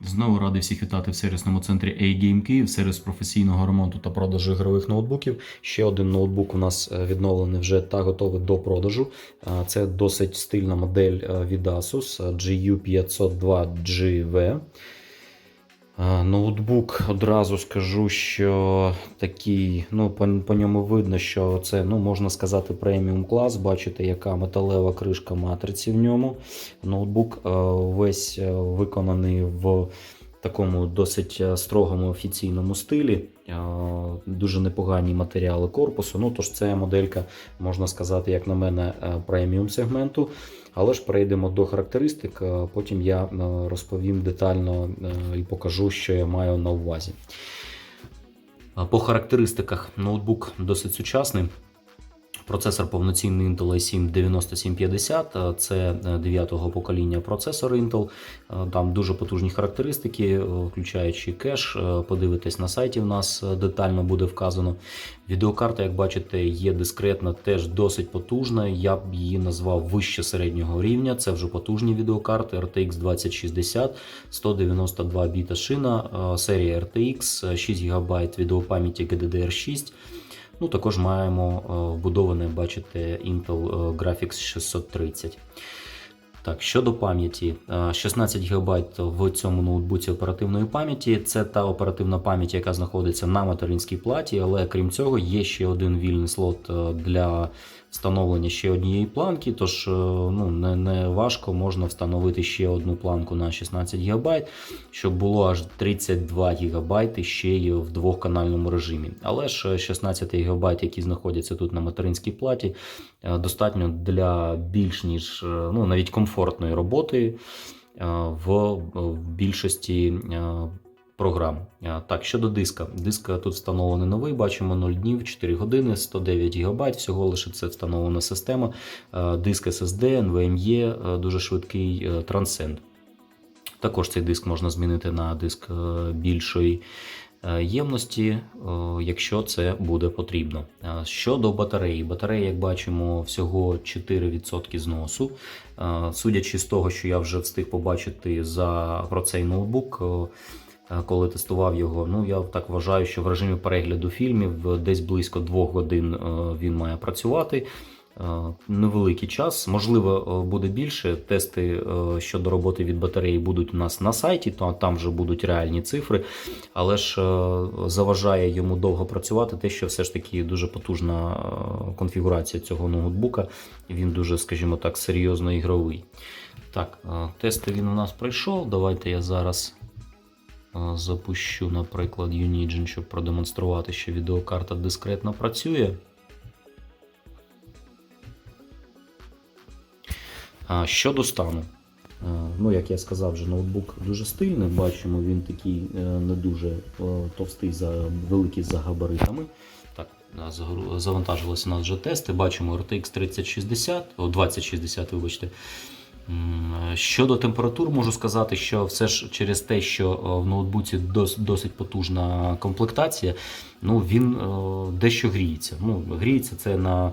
Знову радий всіх вітати в сервісному центрі A-Game Київ, сервіс професійного ремонту та продажу ігрових ноутбуків. Ще один ноутбук у нас е, відновлений вже та готовий до продажу. Е, Це досить стильна модель е, від Asus е, GU502GV. Ноутбук одразу скажу, що такий, ну, по, по ньому видно, що це, ну, можна сказати, преміум клас. Бачите, яка металева кришка матриці в ньому. Ноутбук е, весь е, виконаний в такому досить е, строгому офіційному стилі. Дуже непогані матеріали корпусу. Ну, тож це моделька, можна сказати, як на мене, преміум сегменту. Але ж перейдемо до характеристик. е, Потім я е, розповім детально е, і покажу, що я маю на увазі. По характеристиках ноутбук досить сучасний. Процесор повноцінний Intel i7 9750, е, це 9-го покоління процесор Intel. Е, Там дуже потужні характеристики, е, включаючи кеш. Е, Подивитесь на сайті, в нас е, детально буде вказано. Відеокарта, як бачите, є дискретна, теж досить потужна. Я б її назвав вище середнього рівня. Це вже потужні відеокарти RTX 2060, 192 біта шина, е, серія RTX, 6 ГБ відеопам'яті GDDR6. Ну, також маємо е, вбудоване, бачите, Intel е, Graphics 630. Так, щодо пам'яті, е, 16 ГБ в цьому ноутбуці оперативної пам'яті. Це та оперативна пам'ять, яка знаходиться на материнській платі, але крім цього, є ще один вільний слот е, для встановлення ще однієї планки. Тож е, ну, не, не важко, можна встановити ще одну планку на 16 ГБ, щоб було аж 32 ГБ ще й в двохканальному режимі. Але ж 16 ГБ, які знаходяться тут на материнській платі, е, достатньо для більш ніж е, ну, навіть комфортної роботи в, більшості програм. Е, Так, щодо диска. Диск тут встановлений новий, бачимо 0 днів, 4 години, 109 ГБ. Всього лише це встановлена система. Е, Диск SSD, NVMe, е, дуже швидкий Transcend. Також цей диск можна змінити на диск більшої ємності, якщо це буде потрібно. Щодо батареї, батарея, як бачимо, всього 4% зносу. Судячи з того, що я вже встиг побачити за про цей ноутбук. Е, Коли тестував його, ну я так вважаю, що в режимі перегляду фільмів е, десь близько двох годин е, він має працювати. Невеликий час, можливо, буде більше. Тести щодо роботи від батареї будуть у нас на сайті, то там вже будуть реальні цифри. Але ж заважає йому довго працювати, те, що все ж таки дуже потужна конфігурація цього ноутбука. Він дуже, скажімо так, серйозно ігровий. Так, тести він у нас пройшов. Давайте я зараз запущу, наприклад, Unigine, щоб продемонструвати, що відеокарта дискретно працює. Щодо стану, ну як я сказав, вже ноутбук дуже стильний. Бачимо, він такий е, не дуже е, товстий великий за габаритами. Так, завантажилися у нас вже тести. Бачимо RTX 3060, о, 2060, вибачте. Е, Щодо температур, можу сказати, що все ж через те, що е, в ноутбуці дос- досить потужна комплектація, ну він е, дещо гріється. Ну, гріється це на,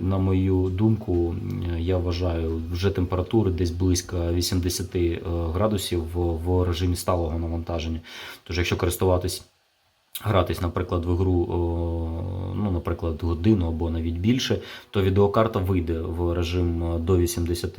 на мою думку, я вважаю, вже температури десь близько 80 е, градусів в режимі сталого навантаження. Тож, якщо користуватись. Гратись, наприклад, в ігру, ну, наприклад, годину або навіть більше, то відеокарта вийде в режим е, до 80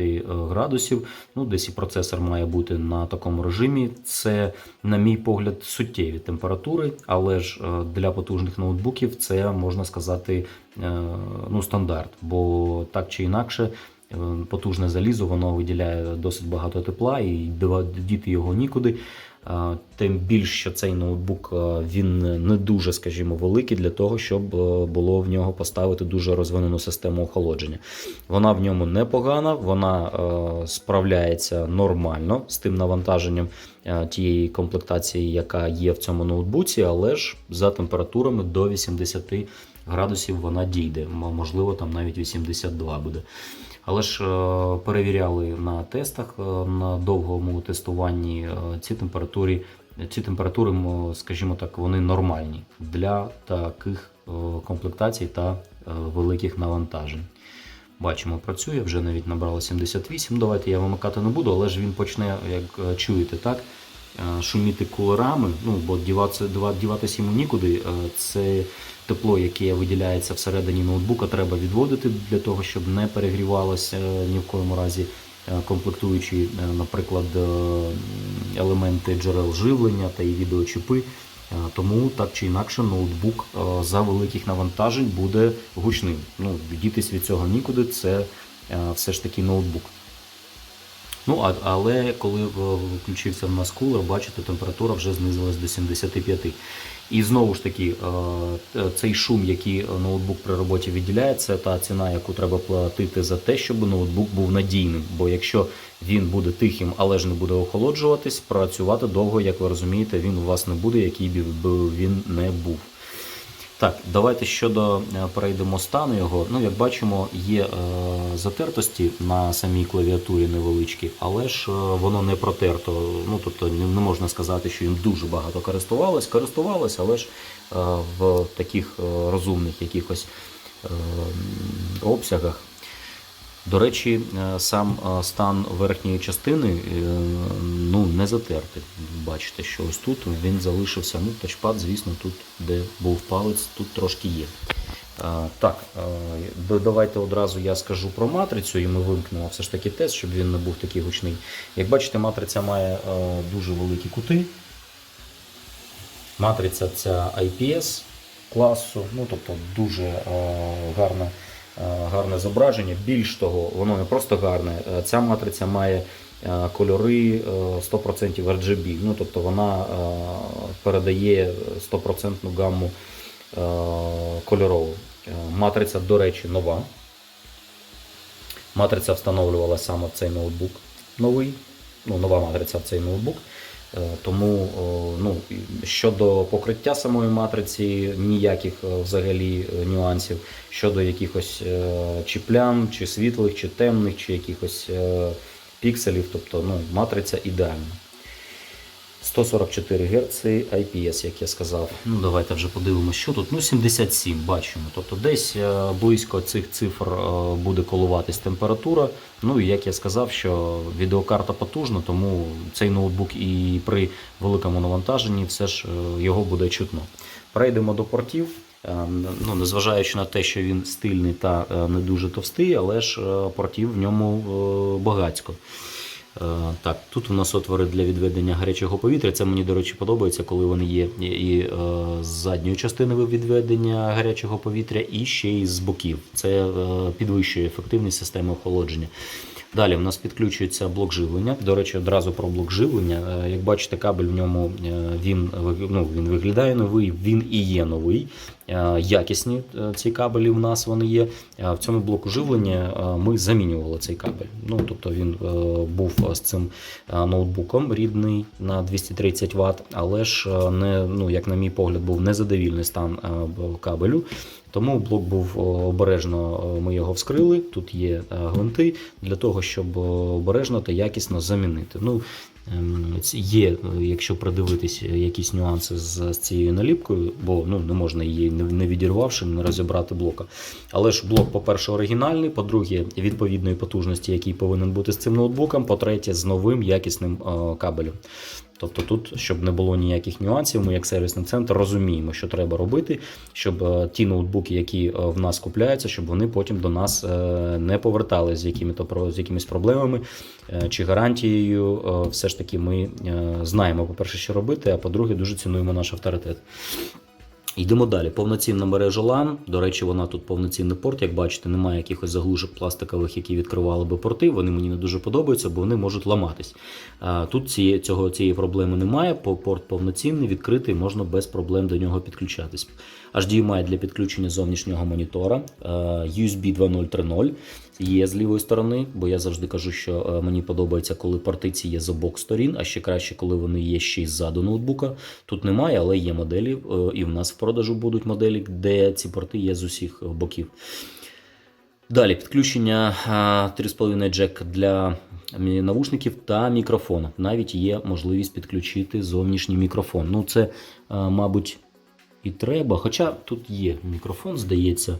градусів. Ну, десь і процесор має бути на такому режимі. Це, на мій погляд, суттєві температури, але ж е, для потужних ноутбуків це можна сказати е, ну, стандарт, бо так чи інакше. е, Потужне залізо, воно виділяє досить багато тепла, і діти його нікуди. А, Тим більше, що цей ноутбук він не дуже, скажімо, великий для того, щоб е, було в нього поставити дуже розвинену систему охолодження. Вона в ньому непогана, вона е, справляється нормально з тим навантаженням е, тієї комплектації, яка є в цьому ноутбуці, але ж за температурами до 80 градусів вона дійде. Можливо, там навіть 82 буде. Але ж е, перевіряли на тестах е, на довгому тестуванні е, ці температури, ці температури, скажімо так, вони нормальні для таких комплектацій та великих навантажень. Бачимо, працює, вже навіть набрало 78. Давайте я вимикати не буду, але ж він почне, як чуєте, так? Е, шуміти кулерами, ну бо діватися, діватися йому нікуди. е, Це тепло, яке виділяється всередині ноутбука, треба відводити для того, щоб не перегрівалося е, ні в коєму разі комплектуючі, наприклад, елементи джерел живлення та і відеочіпи. Тому так чи інакше ноутбук за великих навантажень буде гучним. Ну, дітись від цього нікуди, це все ж таки ноутбук. Ну, а, але коли е, включився в нас кулер, бачите, температура вже знизилась до 75. І знову ж таки, е, е, цей шум, який ноутбук при роботі відділяє, це та ціна, яку треба платити за те, щоб ноутбук був надійним. Бо якщо він буде тихим, але ж не буде охолоджуватись, працювати довго, як ви розумієте, він у вас не буде, який би він не був. Так, давайте щодо е, перейдемо стану його. Ну, як бачимо, є е, затертості на самій клавіатурі невеличкі, але ж е, воно не протерто. Ну, тобто не, не можна сказати, що їм дуже багато користувалось. Користувалось, але ж е, в таких е, розумних якихось е, обсягах. До речі, е, сам е, стан верхньої частини е, ну, не затертий. Бачите, що ось тут він залишився. Ну, тачпад, звісно, тут, де був палець, тут трошки є. Так, давайте одразу я скажу про матрицю, і ми вимкнемо все ж таки тест, щоб він не був такий гучний. Як бачите, матриця має дуже великі кути. Матриця ця IPS класу, ну тобто дуже гарна, гарне зображення. Більш того, воно не просто гарне. е, Ця матриця має е, кольори е, 100% RGB, ну тобто вона е, передає 100% гамму е, кольорову. Е, Матриця, до речі, нова. Матриця встановлювала саме цей ноутбук новий. Ну, нова матриця в цей ноутбук. Е, Тому ну, щодо покриття самої матриці, ніяких е, взагалі е, нюансів. Щодо якихось е, чи плям, чи світлих, чи темних, чи якихось е, пікселів, тобто ну, матриця ідеальна. 144 Гц IPS, як я сказав. Ну, давайте вже подивимося, що тут. Ну, 77 бачимо. Тобто десь е, близько цих цифр е, буде коливатись температура. Ну і як я сказав, що відеокарта потужна, тому цей ноутбук і при великому навантаженні все ж е, його буде чутно. Перейдемо до портів. Ну, незважаючи на те, що він стильний та не дуже товстий, але ж портів в ньому багацько. Е, Так, тут у нас отвори для відведення гарячого повітря. Це мені, до речі, подобається, коли вони є і, е, з задньої частини відведення гарячого повітря, і ще й з боків. Це е, підвищує ефективність системи охолодження. Далі у нас підключується блок живлення. До речі, одразу про блок живлення. Як бачите, кабель в ньому він, ну, він виглядає новий, він і є новий. Е, Якісні е, ці кабелі в нас вони є. Е, В цьому блоку живлення ми замінювали цей кабель. Ну, тобто він був з цим ноутбуком рідний на 230 Вт, але ж не, ну, як на мій погляд, був незадовільний стан кабелю. Тому блок був обережно, ми його вскрили. Тут є гвинти для того, щоб обережно та якісно замінити. Ну, Є, е, якщо придивитись, е, якісь нюанси з, цією наліпкою, бо ну, не можна її не, не відірвавши, не розібрати блока. Але ж блок, по-перше, оригінальний, по-друге, відповідної потужності, який повинен бути з цим ноутбуком, по-третє, з новим якісним е, кабелем. Тобто тут, щоб не було ніяких нюансів, ми як сервісний центр розуміємо, що треба робити, щоб е, ті ноутбуки, які е, в нас купляються, щоб вони потім до нас е, не повертали з, якими-то, з якимись проблемами чи гарантією. Все ж таки ми знаємо, по-перше, що робити, а по-друге, дуже цінуємо наш авторитет. Йдемо далі. Повноцінна мережа LAN. До речі, вона тут повноцінний порт. Як бачите, немає якихось заглушок пластикових, які відкривали би порти. Вони мені не дуже подобаються, бо вони можуть ламатись. Тут цієї, цього, цієї проблеми немає. Порт повноцінний, відкритий, можна без проблем до нього підключатись. HDMI для підключення зовнішнього монітора, USB 2.0 є з лівої сторони, бо я завжди кажу, що е, мені подобається, коли партиці є з обох сторін, а ще краще, коли вони є ще й ззаду ноутбука. Тут немає, але є моделі, е, і в нас в продажу будуть моделі, де ці порти є з усіх е, боків. Далі підключення 3,5 джек для навушників та мікрофона. Навіть є можливість підключити зовнішній мікрофон. Ну, це, мабуть, і треба. Хоча тут є мікрофон, здається.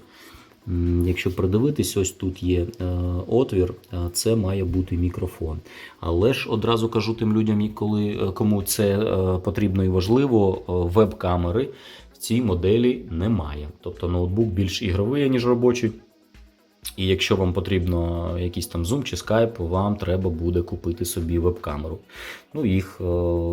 Якщо придивитись, ось тут є е, отвір, це має бути мікрофон. Але ж одразу кажу тим людям, коли, е, кому це е, потрібно і важливо, веб-камери в цій моделі немає. Тобто ноутбук більш ігровий, ніж робочий. І якщо вам потрібно якийсь там Zoom чи Skype, вам треба буде купити собі веб-камеру. Ну, їх е,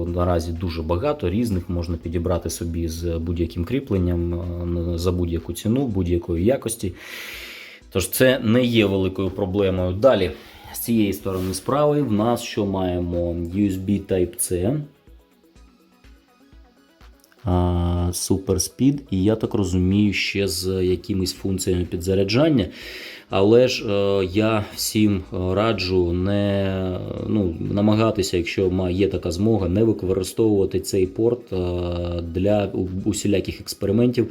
наразі дуже багато, різних можна підібрати собі з будь-яким кріпленням е, за будь-яку ціну, будь-якої якості. Тож це не є великою проблемою. Далі, з цієї сторони справи, в нас що маємо USB Type-C. Speed, і я так розумію, ще з якимись функціями підзаряджання. Але ж е, я всім е, раджу не ну, намагатися, якщо є така змога, не використовувати цей порт е, для усіляких експериментів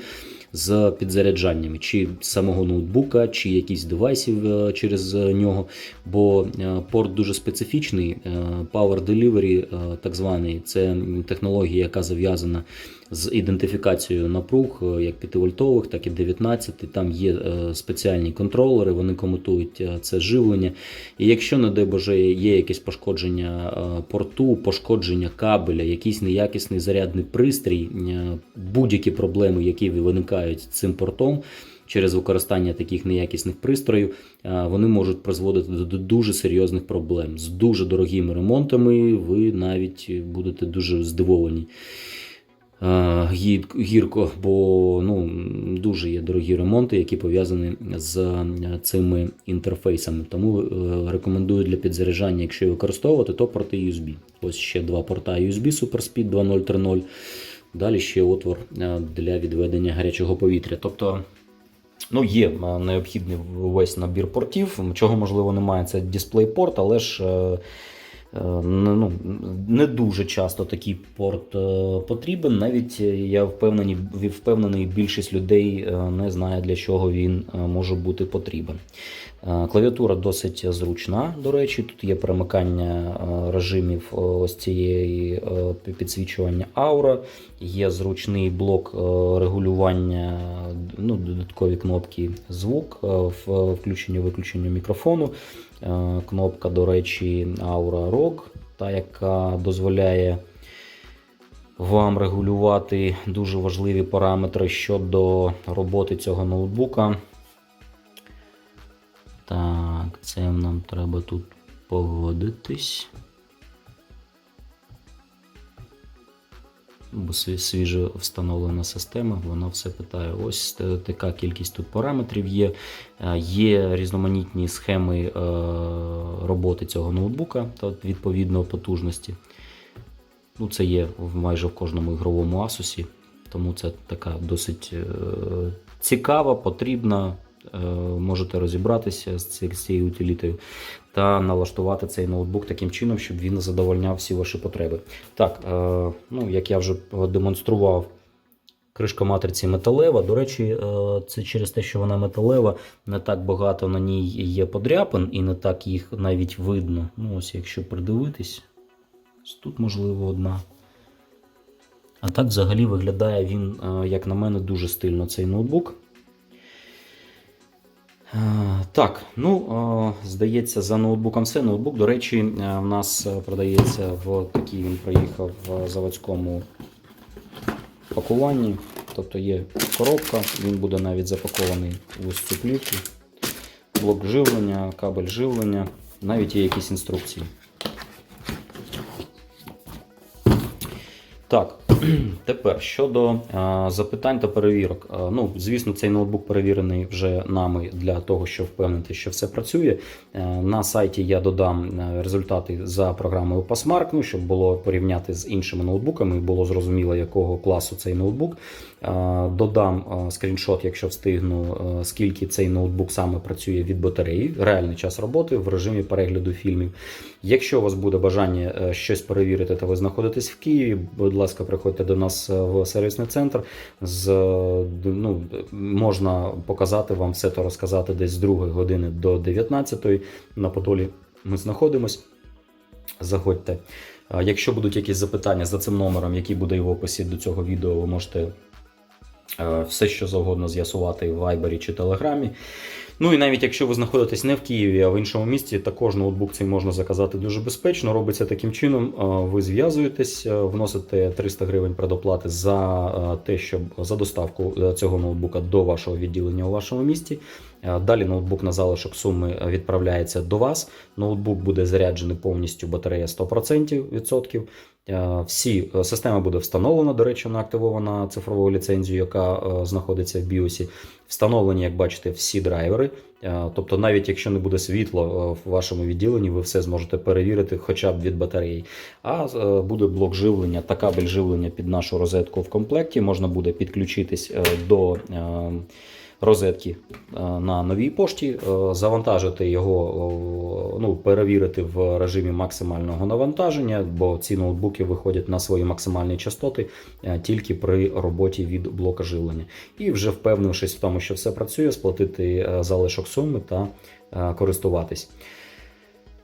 з підзаряджаннями, чи самого ноутбука, чи якісь девайсів е, через е, нього. Бо е, порт дуже специфічний. Power Delivery, так званий, це технологія, яка зав'язана з ідентифікацією напруг, як 5-вольтових, так і 19. Там є спеціальні контролери, вони комутують це живлення. І якщо, не дай Боже, є якесь пошкодження порту, пошкодження кабеля, якийсь неякісний зарядний пристрій, будь-які проблеми, які виникають з цим портом. Через використання таких неякісних пристроїв вони можуть призводити до дуже серйозних проблем. З дуже дорогими ремонтами ви навіть будете дуже здивовані. Гірко, бо ну, дуже є дорогі ремонти, які пов'язані з цими інтерфейсами. Тому е, рекомендую для підзаряджання, якщо використовувати, то порти USB. Ось ще два порта USB SuperSpeed 2.0.3.0. Далі ще отвор е, для відведення гарячого повітря. Тобто Ну, є е, необхідний весь набір портів. Чого можливо немає, це DisplayPort, але ж е, ну, не дуже часто такий порт потрібен. Навіть я впевнений, впевнений, більшість людей не знає, для чого він може бути потрібен. Е, Клавіатура досить зручна, до речі, тут є перемикання е, режимів е, ось цієї підсвічування аура, є зручний блок регулювання, ну, додаткові кнопки звук, е, в- включення-виключення мікрофону. Кнопка, до речі, Aura ROG, та яка дозволяє вам регулювати дуже важливі параметри щодо роботи цього ноутбука. Так, це нам треба тут погодитись. Бо сві- свіже встановлена система, вона все питає. Ось така кількість тут параметрів є. Е, Є різноманітні схеми е, роботи цього ноутбука та відповідно потужності. Ну, це є майже в кожному ігровому Asus, тому це така досить е, цікава, потрібна. Е, Можете розібратися з цією утилітою та налаштувати цей ноутбук таким чином, щоб він задовольняв всі ваші потреби. Так, е, ну, як я вже демонстрував, кришка матриці металева. До речі, е, це через те, що вона металева, не так багато на ній є подряпин і не так їх навіть видно. Ну, ось якщо придивитись, тут можливо одна. А так взагалі виглядає він, як на мене, дуже стильно цей ноутбук. Е, Так, ну е, здається, за ноутбуком все. Ноутбук, до речі, е, в нас продається в такій, він приїхав в заводському пакуванні. Тобто є коробка, він буде навіть запакований в ось цю плівку, блок живлення, кабель живлення, навіть є якісь інструкції. Так, тепер щодо е, запитань та перевірок. Е, ну, звісно, цей ноутбук перевірений вже нами для того, щоб впевнити, що все працює. Е, на сайті я додам результати за програмою Passmark, ну, щоб було порівняти з іншими ноутбуками, було зрозуміло, якого класу цей ноутбук. Е, додам е, скріншот, якщо встигну, е, скільки цей ноутбук саме працює від батареї, реальний час роботи в режимі перегляду фільмів. Якщо у вас буде бажання е, щось перевірити, та ви знаходитесь в Києві, будь ласка, приходьте до нас е, в сервісний центр. З, е, ну, можна показати вам все то розказати десь з 2 години до 19 на Подолі. Ми знаходимось. Заходьте. Якщо будуть якісь запитання за цим номером, який буде в описі до цього відео, ви можете все, що завгодно з'ясувати в Вайбері чи Телеграмі. Ну і навіть якщо ви знаходитесь не в Києві, а в іншому місті, також ноутбук цей можна заказати дуже безпечно. Робиться таким чином: ви зв'язуєтесь, вносите 300 гривень предоплати за те, щоб за доставку е, цього ноутбука до вашого відділення у вашому місті. Е, Далі ноутбук на залишок суми відправляється до вас. Ноутбук буде заряджений повністю батарея 100% відсотків. Е, Всі е, система буде встановлена. До речі, вона активована цифровою ліцензією, яка е, знаходиться в BIOS. Встановлені, як бачите, всі драйвери. Е, Тобто, навіть якщо не буде світла е, в вашому відділенні, ви все зможете перевірити хоча б від батареї. А е, буде блок живлення та кабель живлення під нашу розетку в комплекті. Можна буде підключитись е, до. Е, Розетки е, на новій пошті, е, завантажити його, ну, перевірити в режимі максимального навантаження, бо ці ноутбуки виходять на свої максимальні частоти е, тільки при роботі від блока живлення. І вже впевнившись в тому, що все працює, сплатити е, залишок суми та е, користуватись.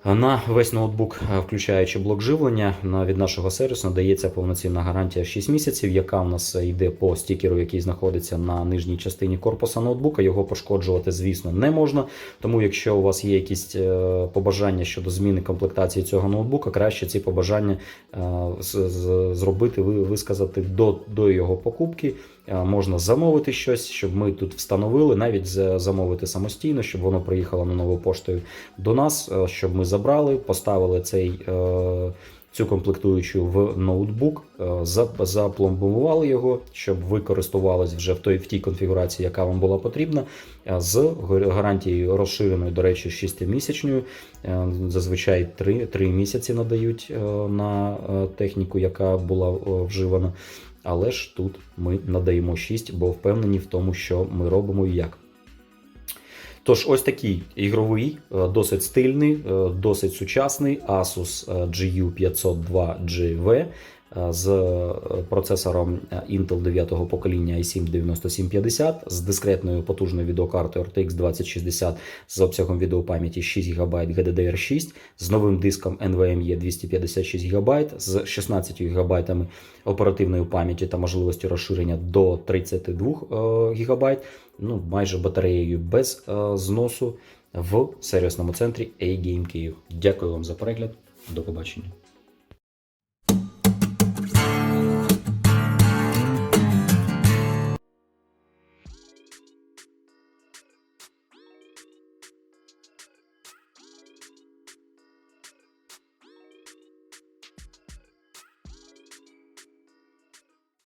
На весь ноутбук, е, включаючи блок живлення, на від нашого сервісу надається повноцінна гарантія 6 місяців, яка в нас йде по стікеру, який знаходиться на нижній частині корпуса ноутбука. Його пошкоджувати, звісно, не можна. Тому, якщо у вас є якісь е, побажання щодо зміни комплектації цього ноутбука, краще ці побажання е, зробити, висказати до, до його покупки. Е, Можна замовити щось, щоб ми тут встановили, навіть замовити самостійно, щоб воно приїхало на нову поштою до нас, е, щоб ми забрали, поставили цей. е, Цю комплектуючу в ноутбук, запломбували його, щоб ви користувались вже в той в тій конфігурації, яка вам була потрібна, з гар- гарантією розширеною, до речі, 6-місячною. Е, Зазвичай 3, 3 місяці надають на техніку, яка була вживана. Але ж тут ми надаємо 6, бо впевнені в тому, що ми робимо і як. Тож, ось такий ігровий, е, досить стильний, е, досить сучасний Asus е, GU502GV е, з е, процесором е, Intel 9 покоління i7 9750 з дискретною потужною відеокартою RTX 2060 з обсягом відеопам'яті 6 ГБ GDDR6, з новим диском NVMe 256 ГБ, з 16 ГБ оперативної пам'яті та можливості розширення до 32 ГБ, ну майже батареєю без е, зносу в сервісному центрі A-Game Київ. Дякую вам за перегляд. До побачення.